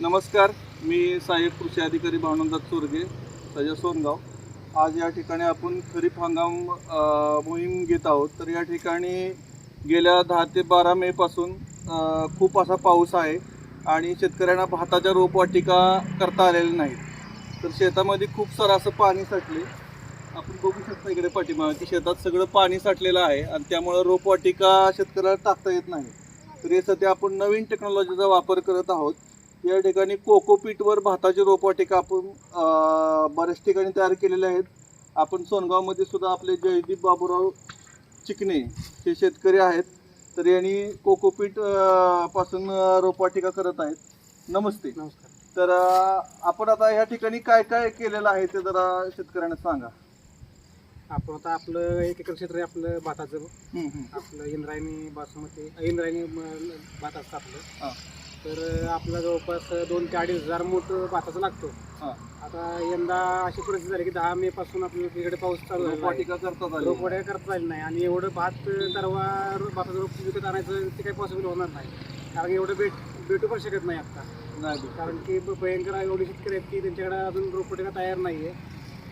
नमस्कार मी सहाय्यक कृषी अधिकारी भावनंदात चोरगे सजा सोनगाव. आज या ठिकाणी आपण खरीप हंगाम मोहीम घेत आहोत. तर या ठिकाणी गेल्या दहा ते बारा मेपासून खूप असा पाऊस आहे आणि शेतकऱ्यांना भाताच्या रोपवाटिका करता आलेल्या नाहीत. तर शेतामध्ये खूप सारं असं पाणी साठले. आपण बघू शकता इकडे पाठीमागे की शेतात सगळं पाणी साठलेलं आहे आणि त्यामुळं रोपवाटिका शेतकऱ्याला टाकता येत नाही. तर सध्या आपण नवीन टेक्नॉलॉजीचा वापर करत आहोत. या ठिकाणी कोकोपीटवर भाताची रोपवाटिका आपण बऱ्याच ठिकाणी तयार केलेल्या आहेत. आपण सोनगावमध्ये सुद्धा आपले जयदीप बाबूराव चिकणे हे शेतकरी आहेत. तर यांनी कोकोपीटपासून रोपवाटिका करत आहेत. नमस्ते. नमस्कार. तर आपण आता या ठिकाणी काय काय केलेलं आहे ते जरा शेतकऱ्यांना सांगा. आपण आता आपलं एक एकर क्षेत्र आहे आपलं भाताचं. आपलं इंद्रायणी बासमती इंद्रायणी भात असतं आपलं. हा. तर आपलं जवळपास दोन ते अडीच हजार मूठ भाताचं लागतो हा. आता यंदा अशी परिस्थिती झाली की दहा मे पासून आपल्या इकडे पाऊस चालू झाला आहे. रोपवाटिका करतात आली. रोपवाट्या करता आली नाही आणि एवढं भात तरवा भाताचं रोप विकत आणायचं ते काही पॉसिबल होणार नाही कारण एवढं भेट भेटू पण शकत नाही आता नाही. कारण की भयंकर एवढे शेतकरी आहेत की त्यांच्याकडे अजून रोपवाटिका तयार नाही आहे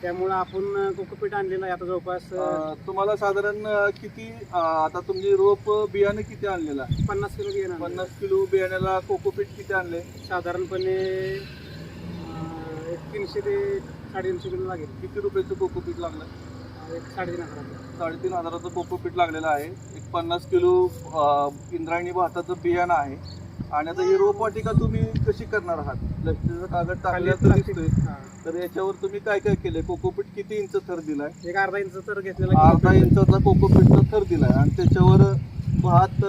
त्यामुळं आपण कोकोपीठ आणलेलं आहे आता जवळपास अं, तुम्हाला साधारण अं, किती अं, आता तुम्ही रोप बियाणे किती आणलेला? पन्नास किलो बियाणं आणलं. पन्नास किलो बियाण्याला कोकोपीट किती आणले? साधारणपणे अं, एक तीनशे ते साडेतीनशे किलो लागेल. किती रुपयाचं कोकोपीट लागलं? अं, एक साडेतीन हजाराचं. साडेतीन हजाराचं कोकोपीट लागलेलं आहे. एक पन्नास किलो अं, इंद्रायणी भाताचं बियाणं आहे. आणि आता ही रोपवाटिका तुम्ही कशी करणार आहात? प्लास्टिकचं कागद टाकल्याचं दिसतोय. तर याच्यावर तुम्ही काय काय केलंय? कोकोपीट किती इंच थर दिलाय? एक अर्धा इंच तर घेतलेला आहे. अर्धा इंचाचा कोकोपीटचा थर दिलाय. आणि त्याच्यावर भात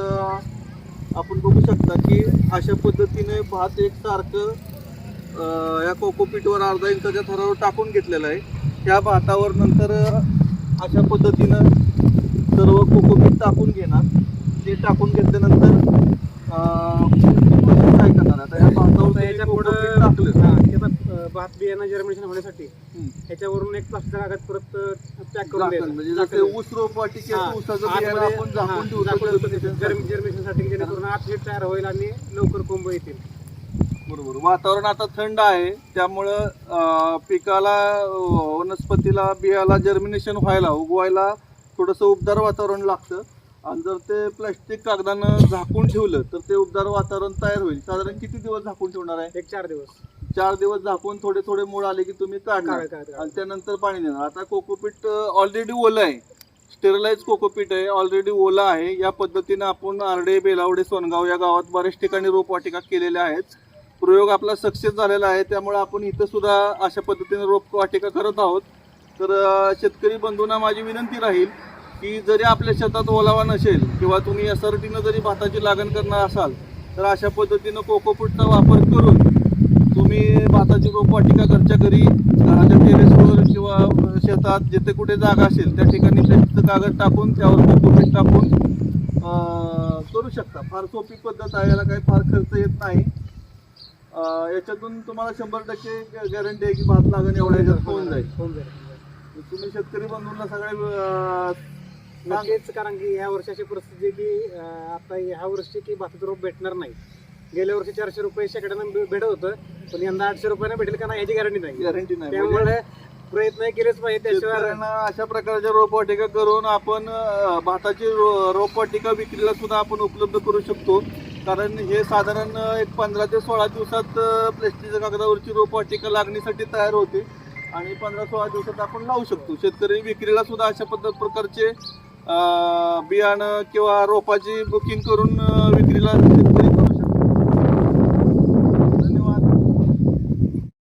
आपण बघू शकता की अशा पद्धतीने भात एक सारखं या कोकोपीटवर अर्धा इंचाच्या थरावर टाकून घेतलेलं आहे. त्या भातावर नंतर अशा पद्धतीनं सर्व कोकोपीट टाकून घेणार. ते टाकून घेतल्यानंतर काय करणार आता या भातावर याच्या टाकलं त्याचा भात बियाणं जर्मिनेशन होण्यासाठी ह्याच्यावरून एक प्लास्टिक कागद परत पॅक करून झाकण म्हणजे ऊस रोपवाटिकेत हा, ऊसाचं आतमध्ये- बियाणं आपण झाकून ठेवतो झाकून ठेवतो. germination जेणेकरून तयार होईल आणि लवकर कोंब येतील बरोबर वातावरण आता थंड आहे त्यामुळं अं, पिकाला अं, वनस्पतीला बियाला जर्मिनेशन व्हायला उगवायला थोडंसं उबदार वातावरण लागतं आणि जर ते प्लास्टिक कागदानं झाकून ठेवलं तर ते उबदार वातावरण तयार होईल. साधारण किती दिवस झाकून ठेवणार आहे? एक चार दिवस. चार दिवस झाकून थोडे थोडे मूळ आले की तुम्ही काढणार. काढ- काढ- काढ. आणि त्यानंतर पाणी देणार. आता कोकोपीट ऑलरेडी ओलं आहे. स्टेरिलाइज कोकोपीट आहे. ऑलरेडी ओलं आहे. या पद्धतीनं आपण आरडे बेलावडे सोनगाव या गावात बऱ्याच ठिकाणी रोपवाटिका केलेल्या आहेत. प्रयोग आपला सक्सेस झालेला आहे. त्यामुळे आपण इथं सुद्धा अशा पद्धतीने रोपवाटिका करत आहोत. तर शेतकरी बंधूंना माझी विनंती राहील की जरी आपल्या शेतात ओलावा नसेल किंवा तुम्ही एस आर टीनं जरी भाताची लागण करणार असाल तर अशा पद्धतीनं कोकोपीटचा वापर करून तुम्ही भाताची रोपवाटिका घरच्या घरी घराच्या टेरेसवर किंवा शेतात जिथे कुठे जागा असेल त्या ठिकाणी प्लास्टिकचं कागद टाकून त्यावर कोकोपीट टाकून करू शकता. फार सोपी पद्धत आहे याला काही फार खर्च येत नाही. याच्यातून तुम्हाला शंभर टक्के गॅरंटी आहे की भात लागण एवढ्या होऊन जाईल तुम्ही शेतकरी बंधूंना सगळे अं, सांग- नक्कीच कारण की ह्या वर्षाची परिस्थिती की आता ह्या वर्षी की भाताचं रोप भेटणार नाही. गेल्या वर्षी चारशे रुपये शेकड्यानं भेटत होतं पण यंदा आठशे रुपयानं भेटेल का नाही याची गॅरंटी नाही. गॅरंटी नाही. म्हणजे त्यामुळे प्रयत्न केलेच पाहिजे त्याशिवाय अशा प्रकारच्या रोपवाटिका करून आपण भाताची रोपवाटिका विक्रीला सुद्धा आपण उपलब्ध करू शकतो. कारण हे साधारण एक पंधरा ते सोळा दिवसात प्लास्टिकच्या कागदावरची रोपवाटिका लागणीसाठी तयार होते. आणि पंधरा सोळा दिवसात आपण लावू शकतो. शेतकरी विक्रीला सुद्धा अशा पद्धत प्रकारचे बियाणं किंवा रोपाची बुकिंग करून विक्रीला